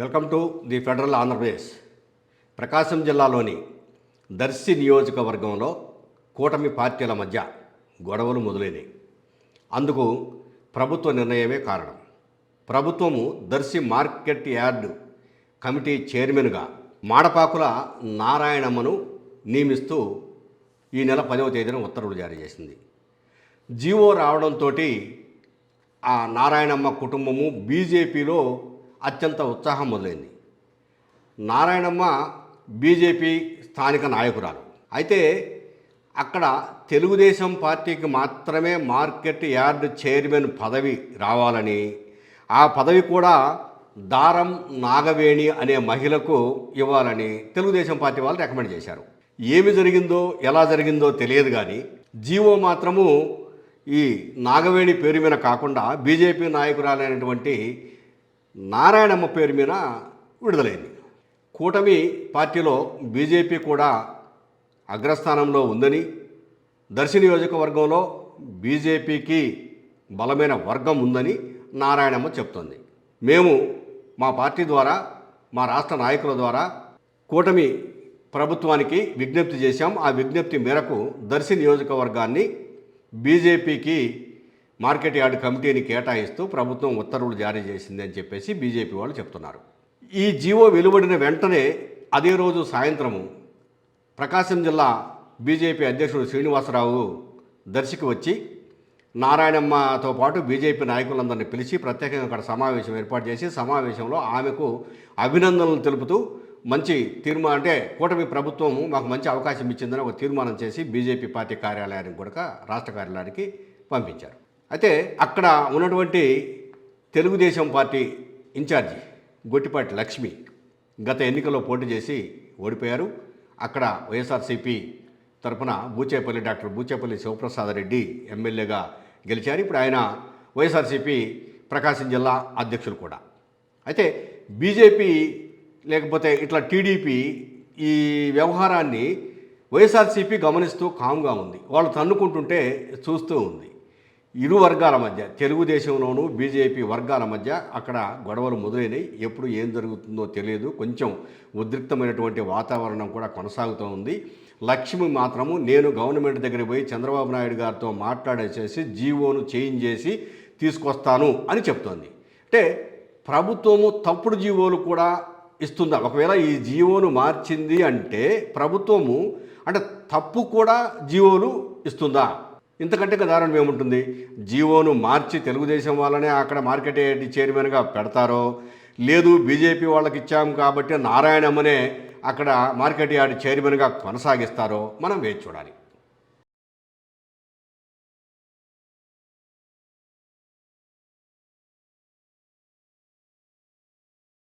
Welcome to the federal Andhra Pradesh. Prakasam జిల్లాలోని దర్శి నియోజకవర్గంలో కూటమి పార్టీల మధ్య గొడవలు మొదలైనవి అందుకు ప్రభుత్వ నిర్ణయమే కారణం. ప్రభుత్వము దర్శి మార్కెట్ యార్డ్ కమిటీ చైర్మన్గా మాడపాకుల నారాయణమ్మను నియమిస్తూ ఈ నెల పదవ తేదీన ఉత్తర్వులు జారీ చేసింది. జీవో రావడంతో ఆ నారాయణమ్మ కుటుంబము బీజేపీలో అత్యంత ఉత్సాహం మొదలైంది. నారాయణమ్మ బీజేపీ స్థానిక నాయకురాలు. అయితే అక్కడ తెలుగుదేశం పార్టీకి మాత్రమే మార్కెట్ యార్డ్ చైర్మన్ పదవి రావాలని ఆ పదవి కూడా దారం నాగవేణి అనే మహిళకు ఇవ్వాలని తెలుగుదేశం పార్టీ వాళ్ళు రికమెండ్ చేశారు. ఏమి జరిగిందో ఎలా జరిగిందో తెలియదు కానీ జీవో మాత్రము ఈ నాగవేణి పేరు మీద కాకుండా బీజేపీ నాయకురాలైనటువంటి నారాయణమ్మ పేరు మీద విడుదలైంది. కూటమి పార్టీలో బీజేపీ కూడా అగ్రస్థానంలో ఉందని దర్శి నియోజకవర్గంలో బీజేపీకి బలమైన వర్గం ఉందని నారాయణమ్మ చెప్తోంది. మేము మా పార్టీ ద్వారా మా రాష్ట్ర నాయకుల ద్వారా కూటమి ప్రభుత్వానికి విజ్ఞప్తి చేశాం. ఆ విజ్ఞప్తి మేరకు దర్శి నియోజకవర్గాన్ని బీజేపీకి మార్కెట్ యార్డ్ కమిటీని కేటాయిస్తూ ప్రభుత్వం ఉత్తర్వులు జారీ చేసింది అని చెప్పేసి బీజేపీ వాళ్ళు చెప్తున్నారు. ఈ జీవో వెలువడిన వెంటనే అదే రోజు సాయంత్రము ప్రకాశం జిల్లా బీజేపీ అధ్యక్షుడు శ్రీనివాసరావు దర్శికి వచ్చి నారాయణమ్మతో పాటు బీజేపీ నాయకులందరిని పిలిచి ప్రత్యేకంగా అక్కడ సమావేశం ఏర్పాటు చేసి సమావేశంలో ఆమెకు అభినందనలు తెలుపుతూ మంచి తీర్మానం అంటే కూటమి ప్రభుత్వం మాకు మంచి అవకాశం ఇచ్చిందని ఒక తీర్మానం చేసి బీజేపీ పార్టీ కార్యాలయానికి కూడా రాష్ట్ర కార్యాలయానికి పంపించారు. అయితే అక్కడ ఉన్నటువంటి తెలుగుదేశం పార్టీ ఇన్ఛార్జి గొట్టిపాటి లక్ష్మి గత ఎన్నికల్లో పోటీ చేసి ఓడిపోయారు. అక్కడ వైఎస్ఆర్సీపీ తరపున బూచేపల్లి డాక్టర్ బూచేపల్లి శివప్రసాద్ రెడ్డి ఎమ్మెల్యేగా గెలిచారు. ఇప్పుడు ఆయన వైఎస్ఆర్సీపీ ప్రకాశం జిల్లా అధ్యక్షులు కూడా. అయితే బీజేపీ లేకపోతే ఇట్లా టీడీపీ ఈ వ్యవహారాన్ని వైఎస్ఆర్సీపీ గమనిస్తూ కామ్గా ఉంది. వాళ్ళు తన్నుకుంటుంటే చూస్తూ ఉంది. ఇరు వర్గాల మధ్య తెలుగుదేశంలోనూ బీజేపీ వర్గాల మధ్య అక్కడ గొడవలు మొదలైనవి ఎప్పుడు ఏం జరుగుతుందో తెలియదు. కొంచెం ఉద్రిక్తమైనటువంటి వాతావరణం కూడా కొనసాగుతూ ఉంది. లక్ష్మి మాత్రము నేను గవర్నమెంట్ దగ్గర పోయి చంద్రబాబు నాయుడు గారితో మాట్లాడేసేసి జీవోను చేంజ్ చేసి తీసుకొస్తాను అని చెప్తోంది. అంటే ప్రభుత్వము తప్పుడు జీవోలు కూడా ఇస్తుందా? ఒకవేళ ఈ జీవోను మార్చింది అంటే ప్రభుత్వము అంటే తప్పు కూడా జీవోలు ఇస్తుందా? ఇంతకంటే దారుణం ఏముంటుంది? జీవోను మార్చి తెలుగుదేశం వాళ్ళనే అక్కడ మార్కెట్ చైర్మన్గా పెడతారో లేదు బీజేపీ వాళ్ళకి ఇచ్చాము కాబట్టి నారాయణమ్మనే అక్కడ మార్కెట్ యార్డ్ చైర్మన్గా కొనసాగిస్తారో మనం వేచి చూడాలి.